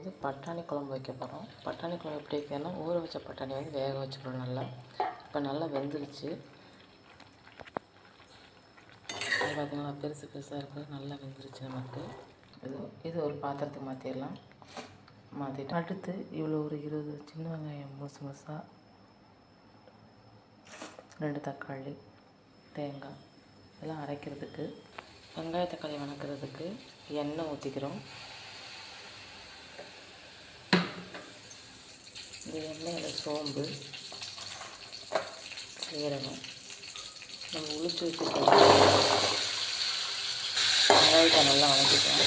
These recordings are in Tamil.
வந்து பட்டாணி குழம்பு வைக்க போகிறோம் பட்டாணி குழம்பு எப்படி வைக்கணும்னா ஊற வச்ச பட்டாணி வந்து வேக வச்சுக்கணும் நல்லா. இப்போ நல்லா வெந்துருச்சு. அது பார்த்திங்களா பெருசு பெருசாக இருக்குது நல்லா வெந்துருச்சு நமக்கு. இது இது ஒரு பாத்திரத்துக்கு மாற்றிடலாம் மாற்றிட்டு அடுத்து இவ்வளோ ஒரு இருபது சின்ன வெங்காயம் முழுசு முழுசாக ரெண்டு தக்காளி தேங்காய் இதெல்லாம் அரைக்கிறதுக்கு வெங்காய தக்காளி வணக்கிறதுக்கு எண்ணெய் ஊற்றிக்கிறோம் இந்த எண்ணெயில் சோம்பு. சீரகம். நம்ம உளுத்து வச்சுருக்க வெங்காயத்தை நல்லா வணக்கிட்டோம்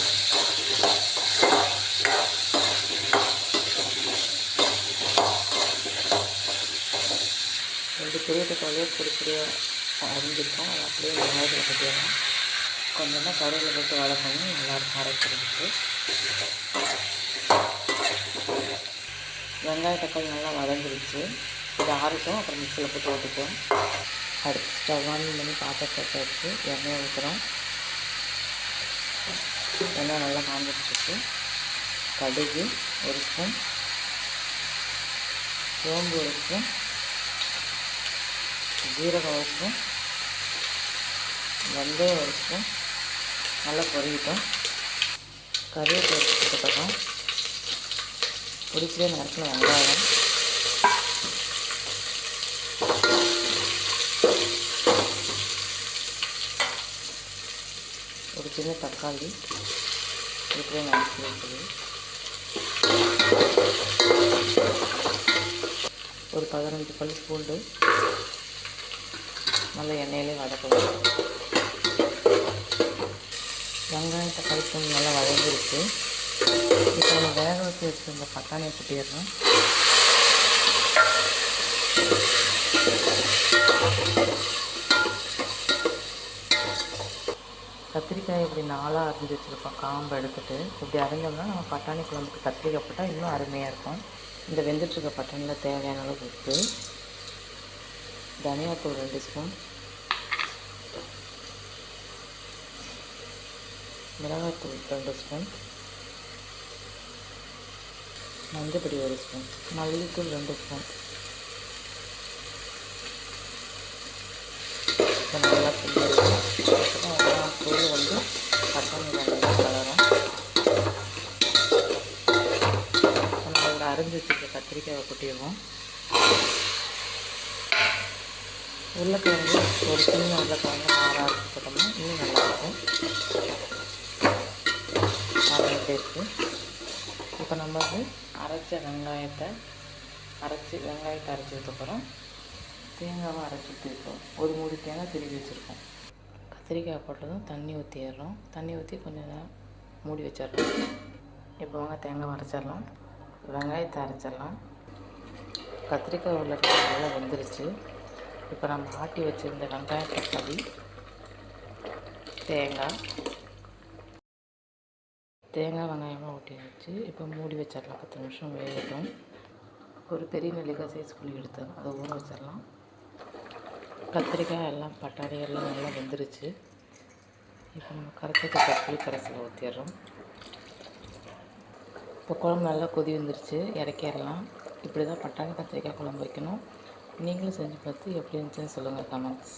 ரெண்டு பெரிய தக்காளியாக பொடி பொடியாக அரிஞ்சிருக்கோம். அதை அப்படியே வெங்காயத்தில் கட்டிடலாம். கொஞ்சமாக கடையில் போட்டு வளர்க்கணும் நல்லாயிருக்கும் அரைக்கிறதுக்கு. வெங்காய தக்காளி நல்லா வதங்கிருச்சு. இது ஆறட்டும் அப்புறம் மிக்சியில் போட்டு ஓட்டிக்குவோம் அடுத்து ஸ்டவ் ஆன் பண்ணி பாத்திரத்தை வச்சு எண்ணெய் ஊற்றுறோம் எண்ணெய் நல்லா காஞ்சிட்ருக்கு கடுகு ஒரு ஸ்பூன். சோம்பு ஒரு ஸ்பூன். ஜீரகம் ஒரு ஸ்பூன். வெந்தயம் ஒரு ஸ்பூன். நல்லா பொரியட்டும். கருவேப்பிலை போட்டுக்கிறோம் ஒரு கிலோ நேரத்தில் வெங்காயம். ஒரு சின்ன தக்காளி. ஒரு கிலோ நேரத்தில் இருக்குது. ஒரு பதினஞ்சு பல் பூண்டு. நல்ல எண்ணெயிலே வதக்கணும். வெங்காயம் தக்காளி பூண்டு நல்லா வதங்கிருக்கு இப்போ நம்ம வேக வச்சு வச்சுருந்த பட்டாணியை கொட்டிடுறோம் கத்திரிக்காய் இப்படி நாளாக அரிஞ்சு வச்சுருப்போம். காம்பு எடுத்துட்டு இப்படி அரிஞ்சோம்னா நம்ம பட்டாணி குழம்புக்கு கத்திரிக்காய் போட்டால் இன்னும் அருமையாக இருக்கும். இந்த வெந்துட்டுருக்க பட்டாணியில் தேவையான அளவு உப்பு தனியாத்தூள் ரெண்டு ஸ்பூன் மிளகாத்தூள் ரெண்டு ஸ்பூன் மஞ்சப்பொடி ஒரு ஸ்பூன் மல்லித்தூள் ரெண்டு ஸ்பூன். நல்லா கிண்டிடுவோம் தூள் வந்து பட்டாணி நல்லா கலரும். நம்மளோட அரைஞ்சி வச்சுருக்க கத்திரிக்காயை கொட்டிடுவோம் உருளைக்கிழங்கு ஒரு சின்ன உருளைக்கிழங்கு நாராக அரைச்சி போட்டோம்னா இன்னும் நல்லாயிருக்கும் பாருங்கள் எப்படி இப்போ நம்ம வந்து அரைச்ச வெங்காயத்தை அரைச்சி வெங்காயத்தை அரைச்சி ஊற்றப்போகிறோம் தேங்காவை அரைச்சி ஊற்றிருக்கோம் ஒரு மூடி தேங்காய் திருவி வச்சுருக்கோம். கத்திரிக்காய் போட்டதும் தண்ணி ஊற்றிடுறோம் தண்ணி ஊற்றி கொஞ்சம் நேரம் மூடி வச்சிடலாம் இப்போ வாங்க தேங்காய் அரைச்சிடலாம். வெங்காயத்தை அரைச்சிடலாம். கத்திரிக்காய் உள்ள நல்லா வெந்துருச்சு. இப்போ நம்ம ஆட்டி வச்சுருந்த வெங்காய தக்காளி தேங்காய் தேங்காய் வெங்காயமாக ஊட்டி வச்சு இப்போ மூடி வச்சிடலாம். பத்து நிமிஷம் வேகட்டும். ஒரு பெரிய நெல்லிக்காய் சைஸ் புளி எடுத்து அதை ஊற வச்சிடலாம். கத்திரிக்காய் எல்லாம் பட்டாணி எல்லாம் நல்லா வெந்துருச்சு. இப்போ நம்ம கரைச்சி புளி கரைசலை ஊற்றிடுறோம் இப்போ குழம்பு நல்லா கொதி வந்துருச்சு. இறக்கிடலாம். இப்படி தான் பட்டாணி கத்திரிக்காய் குழம்பு வைக்கணும். நீங்களும் செஞ்சு பார்த்து எப்படி இருந்துச்சுன்னு சொல்லுங்கள் கமெண்ட்ஸ்